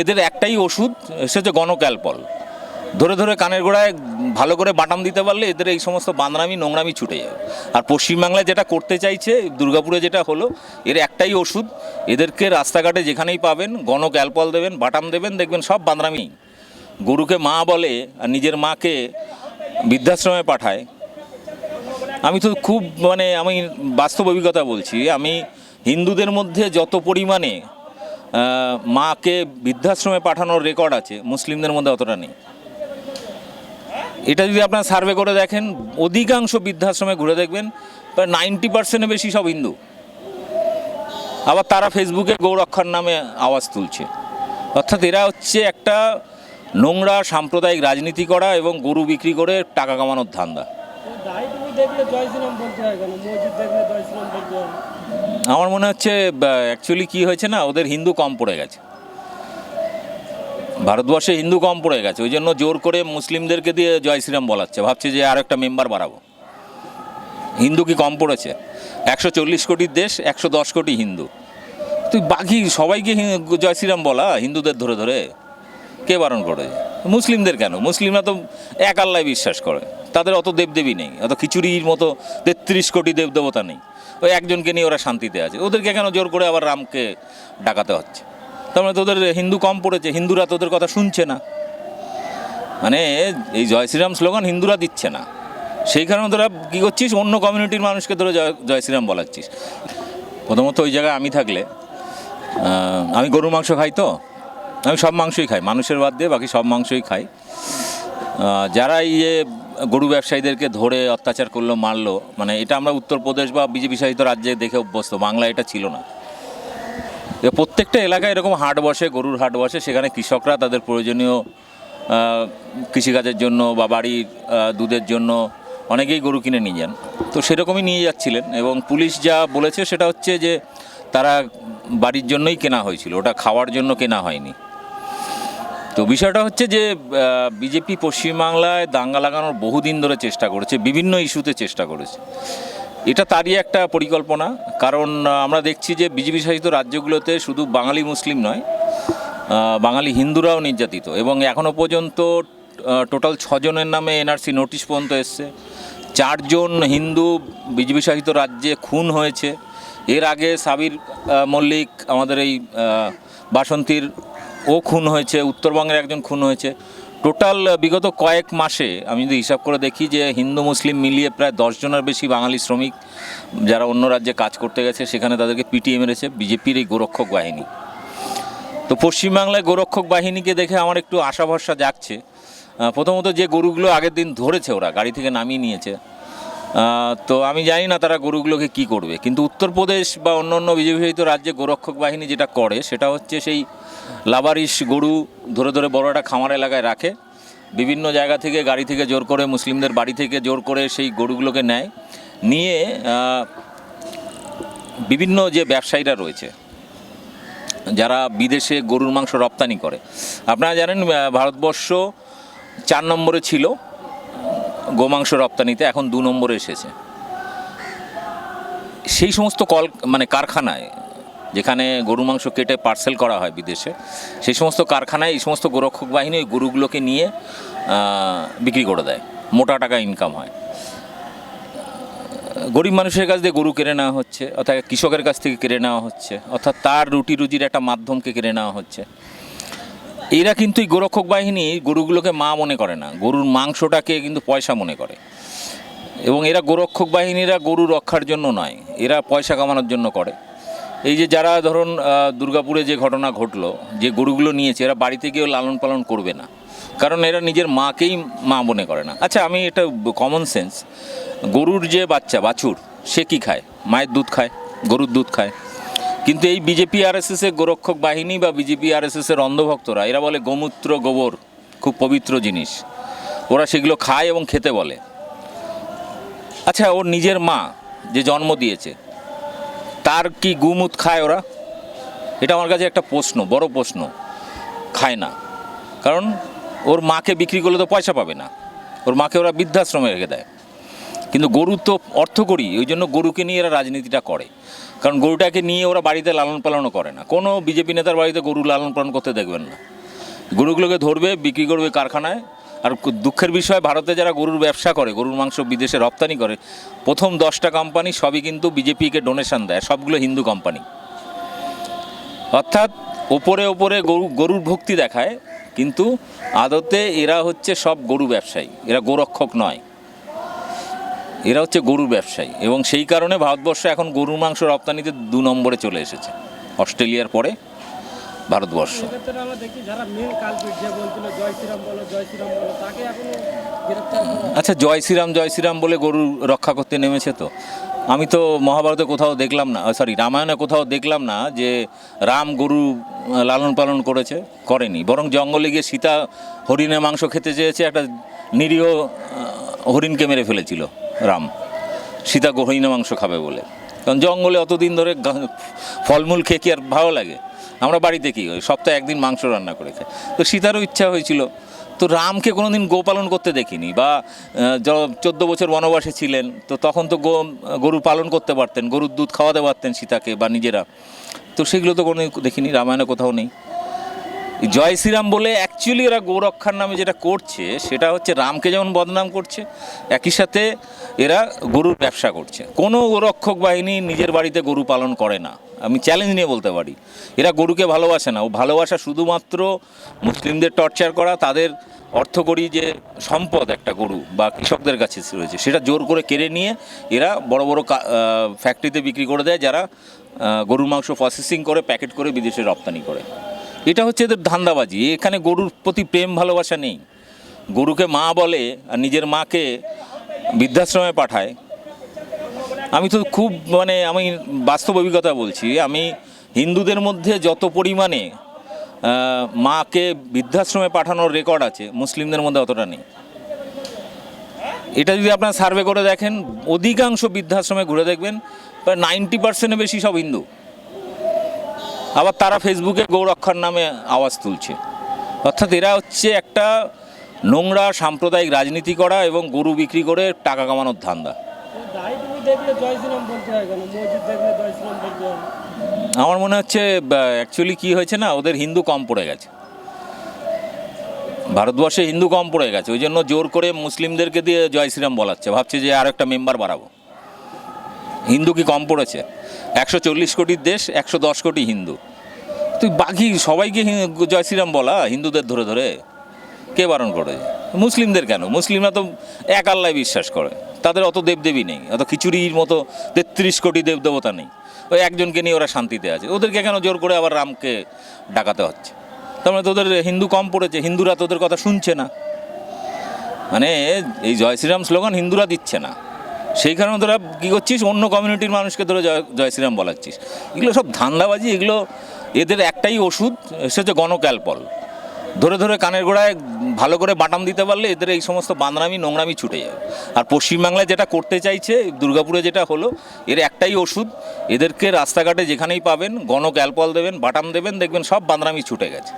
এদের একটাই ওষুধ, সে হচ্ছে গণক্যালপল। ধরে ধরে কানের গোড়ায় ভালো করে বাটাম দিতে পারলে এদের এই সমস্ত বাঁদরামি, নোংরামি ছুটে যাবে আর পশ্চিমবাংলায় যেটা করতে চাইছে, দুর্গাপুরে যেটা হলো, এর একটাই ওষুধ, এদেরকে রাস্তাঘাটে যেখানেই পাবেন, গণক্যালপল দেবেন, বাটাম দেবেন, দেখবেন সব বাঁদরামি। গরুকে মা বলে আর নিজের মাকে বৃদ্ধাশ্রমে পাঠায়। আমি তো খুব মানে আমি বাস্তব অভিজ্ঞতা বলছি। আমি হিন্দুদের মধ্যে যত পরিমাণে মাকে বৃদ্ধাশ্রমে পাঠানোর রেকর্ড আছে, মুসলিমদের মধ্যে অতটা নেই। এটা যদি আপনারা সার্ভে করে দেখেন, অধিকাংশ বৃদ্ধাশ্রমে ঘুরে দেখবেন, প্রায় নাইনটি পার্সেন্টের বেশি সব হিন্দু। আবার তারা ফেসবুকে গৌরক্ষার নামে আওয়াজ তুলছে। অর্থাৎ এরা হচ্ছে একটা নোংরা সাম্প্রদায়িক রাজনীতি করা এবং গরু বিক্রি করে টাকা কামানোর ধান্দা। আমার মনে হচ্ছে অ্যাকচুয়ালি কি হয়েছে না, ওদের হিন্দু কম পড়ে গেছে। ভারতবর্ষে হিন্দু কম পড়ে গেছে, ওই জন্য জোর করে মুসলিমদেরকে দিয়ে জয় শ্রীরাম বলাচ্ছে। ভাবছে যে আর একটা মেম্বার বাড়াবো। হিন্দু কি কম পড়েছে? একশো চল্লিশ কোটির দেশ, একশো দশ কোটি হিন্দু। তুই বাকি সবাইকে জয় শ্রীরাম বলা, হিন্দুদের ধরে ধরে? কে বারণ করে মুসলিমদের কেন? মুসলিমরা তো এক আল্লাহ বিশ্বাস করে। তাদের অত দেবদেবী নেই, অত খিচুড়ির মতো তেত্রিশ কোটি দেবদেবতা নেই। ওই একজনকে নিয়ে ওরা শান্তিতে আছে। ওদেরকে কেন জোর করে আবার রামকে ডাকাতে হচ্ছে? তার মানে তোদের হিন্দু কম পড়েছে, হিন্দুরা তোদের কথা শুনছে না। মানে এই জয় শ্রীরাম স্লোগান হিন্দুরা দিচ্ছে না। সেই কারণে তোরা কী করছিস? অন্য কমিউনিটির মানুষকে তোরা জয় জয় শ্রীরাম বলাচ্ছিস। প্রথমত ওই জায়গায় আমি থাকলে আমি গরুর মাংস খাই তো? আমি সব মাংসই খাই। মানুষের বাদ দিয়ে বাকি সব মাংসই খাই। যারা এই যে গরু ব্যবসায়ীদেরকে ধরে অত্যাচার করল, মারলো মানে এটা আমরা উত্তরপ্রদেশ বা বিজেপি শাসিত রাজ্যে দেখে অভ্যস্ত বাংলা এটা ছিল না। প্রত্যেকটা এলাকায় এরকম হাট বসে, গরুর হাট বসে, সেখানে কৃষকরা তাদের প্রয়োজনীয় কৃষিকাজের জন্য বা বাড়ির দুধের জন্য অনেকেই গরু কিনে নিয়ে যান। তো সেরকমই নিয়ে যাচ্ছিলেন এবং পুলিশ যা বলেছে সেটা হচ্ছে যে তারা বাড়ির জন্যই কেনা হয়েছিল, ওটা খাওয়ার জন্য কেনা হয়নি। তো বিষয়টা হচ্ছে যে বিজেপি পশ্চিমবাংলায় দাঙ্গা লাগানোর বহুদিন ধরে চেষ্টা করেছে, বিভিন্ন ইস্যুতে চেষ্টা করেছে। এটা তারই একটা পরিকল্পনা, কারণ আমরা দেখছি যে বিজেপি শাসিত রাজ্যগুলোতে শুধু বাঙালি মুসলিম নয় বাঙালি হিন্দুরাও নির্যাতিত এবং এখনও পর্যন্ত টোটাল ছজনের নামে এনআরসি নোটিশ পর্যন্ত এসছে। চারজন হিন্দু বিজেপি শাসিত রাজ্যে খুন হয়েছে। এর আগে সাবির মল্লিক আমাদের এই বাসন্তীর ও খুন হয়েছে, উত্তরবঙ্গের একজন খুন হয়েছে। টোটাল বিগত কয়েক মাসে আমি যদি হিসাব করে দেখি যে হিন্দু, মুসলিম মিলিয়ে প্রায় দশ জনের বেশি বাঙালি শ্রমিক যারা অন্য রাজ্যে কাজ করতে গেছে, সেখানে তাদেরকে পিটিয়ে মেরেছে বিজেপির এই গোরক্ষক বাহিনী। তো পশ্চিমবাংলায় গোরক্ষক বাহিনীকে দেখে আমার একটু আশা ভরসা জাগছে প্রথমত যে গরুগুলো আগের দিন ধরেছে ওরা, গাড়ি থেকে নামিয়ে নিয়েছে তো আমি জানি না তারা গরুগুলোকে কি করবে। কিন্তু উত্তরপ্রদেশ বা অন্য অন্য বিজেপি শাসিত রাজ্যে গোরক্ষক বাহিনী যেটা করে, সেটা হচ্ছে সেই লাবারিশ গরু ধরে ধরে বড় একটা খামার এলাকায় রাখে। বিভিন্ন জায়গা থেকে গাড়ি থেকে জোর করে, মুসলিমদের বাড়ি থেকে জোর করে সেই গরুগুলোকে নেয়। নিয়ে বিভিন্ন যে ব্যবসায়ীরা রয়েছে, যারা বিদেশে গরুর মাংস রপ্তানি করে। আপনারা জানেন ভারতবর্ষ চার নম্বরে ছিল। গোমাংস রপ্তানিতে এখন দু নম্বরে এসেছে। সেই সমস্ত কল মানে কারখানায়, যেখানে গরু মাংস কেটে পার্সেল করা হয় বিদেশে, সেই সমস্ত কারখানায় এই সমস্ত গোরক্ষক বাহিনী ওই গরুগুলোকে নিয়ে বিক্রি করে দেয়। মোটা টাকা ইনকাম হয়। গরিব মানুষের কাছ দিয়ে গরু কেড়ে নেওয়া হচ্ছে, অর্থাৎ কৃষকের কাছ থেকে কেড়ে নেওয়া হচ্ছে, অর্থাৎ তার রুটি রুজির একটা মাধ্যমকে কেড়ে নেওয়া হচ্ছে। এরা কিন্তু এই গোরক্ষক বাহিনী গরুগুলোকে মা মনে করে না। গরুর মাংসটাকে কিন্তু পয়সা মনে করে। এবং এরা গোরক্ষক বাহিনীরা গরু রক্ষার জন্য নয়, এরা পয়সা কামানোর জন্য করে। এই যে যারা ধরুন দুর্গাপুরে যে ঘটনা ঘটলো, যে গরুগুলো নিয়েছে, এরা বাড়িতে গিয়েও লালন পালন করবে না। কারণ এরা নিজের মাকেই মা মনে করে না। আচ্ছা আমি এটা কমন সেন্স গরুর যে বাচ্চা, বাছুর, সে কি খায়? মায়ের দুধ খায়? গরুর দুধ খায়? কিন্তু এই বিজেপি আর এস এর গোরক্ষক বাহিনী বা বিজেপি আর এস এর অন্ধভক্তরা, এরা বলে গোমূত্র গোবর, খুব পবিত্র জিনিস। ওরা সেগুলো খায় এবং খেতে বলে। আচ্ছা ওর নিজের মা যে জন্ম দিয়েছে, তার কি গুমুত খায় ওরা? এটা আমার কাছে একটা প্রশ্ন, বড় প্রশ্ন। খায় না। কারণ ওর মাকে বিক্রি করলে তো পয়সা পাবে না। ওর মাকে ওরা বৃদ্ধাশ্রমে রেখে দেয়। কিন্তু গরু তো অর্থ করি ওই জন্য গরুকে নিয়ে এরা রাজনীতিটা করে। কারণ গরুটাকে নিয়ে ওরা বাড়িতে লালন পালনও করে না। কোনো বিজেপি নেতার বাড়িতে গরু লালন পালন করতে দেখবেন না। গরুগুলোকে ধরবে, বিক্রি করবে কারখানায়। আর দুঃখের বিষয়, ভারতে যারা গরুর ব্যবসা করে, গরুর মাংস বিদেশে রপ্তানি করে, প্রথম দশটা কোম্পানি সবই কিন্তু বিজেপিকে ডোনেশন দেয়, সবগুলো হিন্দু কোম্পানি অর্থাৎ ওপরে ওপরে গরু গরুর ভক্তি দেখায়, কিন্তু আদতে এরা হচ্ছে সব গরু ব্যবসায়ী, এরা গোরক্ষক নয়। এরা হচ্ছে গরু ব্যবসায়ী এবং সেই কারণে ভারতবর্ষ এখন গরুর মাংস রপ্তানিতে দু নম্বরে চলে এসেছে অস্ট্রেলিয়ার পরে ভারতবর্ষ। আচ্ছা জয় শ্রীরাম জয় শ্রীরাম বলে গরু রক্ষা করতে নেমেছে তো? আমি তো মহাভারতে কোথাও দেখলাম না সরি রামায়ণে কোথাও দেখলাম না যে রাম গরু লালন পালন করেছে করেনি। বরং জঙ্গলে গিয়ে সীতা হরিণের মাংস খেতে চেয়েছে একটা নিরীহ হরিণকে মেরে ফেলেছিল। রাম। সীতা হরিণের মাংস খাবে বলে। কারণ জঙ্গলে অতদিন ধরে গা- ফলমূল খেয়ে কি আর ভালো লাগে? আমরা বাড়িতে কি ওই সপ্তাহে একদিন মাংস রান্না করে খাই। তো সীতারও ইচ্ছা হয়েছিল। তো রামকে কোনো কোনোদিন গোপালন করতে দেখিনি বা চোদ্দ বছর বনবাসে ছিলেন, তো তখন তো গো, গরু পালন করতে পারতেন, গরুর দুধ খাওয়াতে পারতেন সীতাকে বা নিজেরা। তো সেগুলো তো কোনো দেখিনি। রামায়ণে কোথাও নেই। জয় শ্রীরাম বলে অ্যাকচুয়ালি এরা গোরক্ষার নামে যেটা করছে, সেটা হচ্ছে রামকে যেমন বদনাম করছে, একই সাথে এরা গরুর ব্যবসা করছে। কোনো গোরক্ষক বাহিনী নিজের বাড়িতে গরু পালন করে না। আমি চ্যালেঞ্জ নিয়ে বলতে পারি। এরা গরুকে ভালোবাসে না। ও ভালোবাসা শুধুমাত্র মুসলিমদের টর্চার করা, তাদের অর্থকরী যে সম্পদ একটা গরু বা কৃষকদের কাছে রয়েছে, সেটা জোর করে কেড়ে নিয়ে এরা বড় বড় ফ্যাক্টরিতে বিক্রি করে দেয়, যারা গরুর মাংস প্রসেসিং করে প্যাকেট করে বিদেশে রপ্তানি করে। এটা হচ্ছে এদের ধান্দাবাজি, এখানে গরুর প্রতি প্রেম, ভালোবাসা নেই। গরুকে মা বলে আর নিজের মাকে বৃদ্ধাশ্রমে পাঠায়। আমি তো খুব মানে আমি বাস্তব অভিজ্ঞতা বলছি, আমি হিন্দুদের মধ্যে যত পরিমাণে মাকে বৃদ্ধাশ্রমে পাঠানোর রেকর্ড আছে, মুসলিমদের মধ্যে অতটা নেই। এটা যদি আপনারা সার্ভে করে দেখেন, অধিকাংশ বৃদ্ধাশ্রমে ঘুরে দেখবেন, প্রায় নাইনটি পার্সেন্টের বেশি সব হিন্দু। আবার তারা ফেসবুকে গৌরক্ষার নামে আওয়াজ তুলছে। অর্থাৎ এরা হচ্ছে একটা নোংরা সাম্প্রদায়িক রাজনীতি করা এবং গরু বিক্রি করে টাকা কামানোর ধান্দা। আমার মনে হচ্ছে অ্যাকচুয়ালি কি হয়েছে না, ওদের হিন্দু কম পড়ে গেছে। ভারতবর্ষে হিন্দু কম পড়ে গেছে, ওই জন্য জোর করে মুসলিমদেরকে দিয়ে জয় শ্রীরাম বলাচ্ছে। ভাবছে যে আর একটা মেম্বার বাড়াবো। হিন্দু কি কম পড়েছে? একশো চল্লিশ কোটির দেশ, একশো দশ কোটি হিন্দু। তুই বাকি সবাইকে জয় শ্রীরাম বলা, হিন্দুদের ধরে ধরে? কে বারণ করে? মুসলিমদের কেন? মুসলিমরা তো এক আল্লাহ বিশ্বাস করে। তাদের অত দেবদেবী নেই, অত খিচুড়ির মতো তেত্রিশ কোটি দেবদেবতা নেই। ওই একজনকে নিয়ে ওরা শান্তিতে আছে। ওদেরকে কেন জোর করে আবার রামকে ডাকাতে হচ্ছে? তার মানে তোদের হিন্দু কম পড়েছে, হিন্দুরা তোদের কথা শুনছে না। মানে এই জয় শ্রীরাম স্লোগান হিন্দুরা দিচ্ছে না। সেই কারণে তোরা কী করছিস? অন্য কমিউনিটির মানুষকে তোরা জয় জয় শ্রীরাম বলাচ্ছিস। এগুলো সব ধান্দাবাজি, এগুলো এদের একটাই ওষুধ সে হচ্ছে গণক্যালপল। ধরে ধরে কানের গোড়ায় ভালো করে বাটাম দিতে পারলে এদের এই সমস্ত বান্দরামি নোংরামি ছুটে যাবে আর পশ্চিমবাংলায় যেটা করতে চাইছে, দুর্গাপুরে যেটা হলো, এর একটাই ওষুধ, এদেরকে রাস্তাঘাটে যেখানেই পাবেন, গণক্যালপল দেবেন, বাটাম দেবেন, দেখবেন সব বান্দরামি ছুটে গেছে।